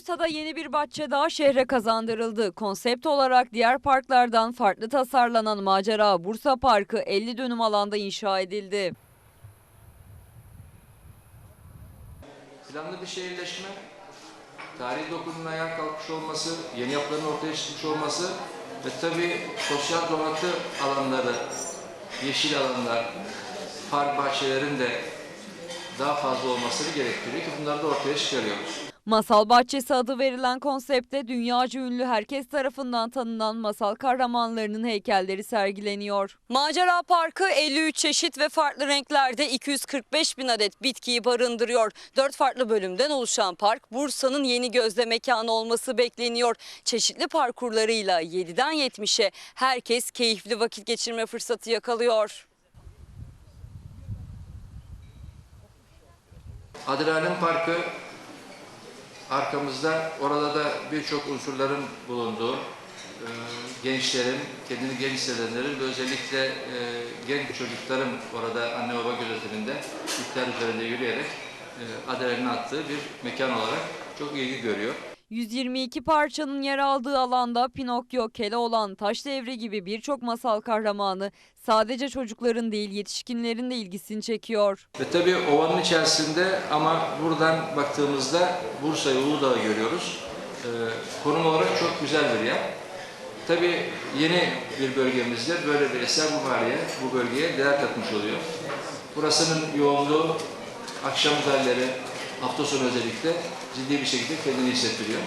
Bursa'da yeni bir bahçe daha şehre kazandırıldı. Konsept olarak diğer parklardan farklı tasarlanan Macera Bursa Parkı 50 dönüm alanda inşa edildi. Planlı bir şehirleşme, tarihi dokunun ayağa kalkmış olması, yeni yapıların ortaya çıkmış olması ve tabii sosyal donatı alanları, yeşil alanlar, park bahçelerin de daha fazla olmasını gerektiriyor ki bunları da ortaya çıkarıyoruz. Masal Bahçesi adı verilen konsepte dünyaca ünlü herkes tarafından tanınan masal kahramanlarının heykelleri sergileniyor. Macera Parkı 53 çeşit ve farklı renklerde 245 bin adet bitkiyi barındırıyor. 4 farklı bölümden oluşan park Bursa'nın yeni gözde mekanı olması bekleniyor. Çeşitli parkurlarıyla 7'den 70'e herkes keyifli vakit geçirme fırsatı yakalıyor. Adrenalin Parkı arkamızda orada da birçok unsurların bulunduğu, e, gençlerin, kendini genç hissedenlerin ve özellikle e, genç çocukların orada anne baba gözetiminde ipler üzerinde yürüyerek e, adrenalin attığı bir mekan olarak çok ilgi görüyor. 122 parçanın yer aldığı alanda Pinokyo, Keloğlan, Taş Devri gibi birçok masal kahramanı sadece çocukların değil yetişkinlerin de ilgisini çekiyor. Ve tabii ovanın içerisinde ama buradan baktığımızda Bursa ve Uludağ'ı görüyoruz. Ee, konum olarak çok güzel bir yer. Tabii yeni bir bölgemizde böyle bir eser bu haliye, bu bölgeye değer katmış oluyor. Burasının yoğunluğu, akşam halleri, hafta sonu özellikle ciddi bir şekilde kendini hissettiriyor.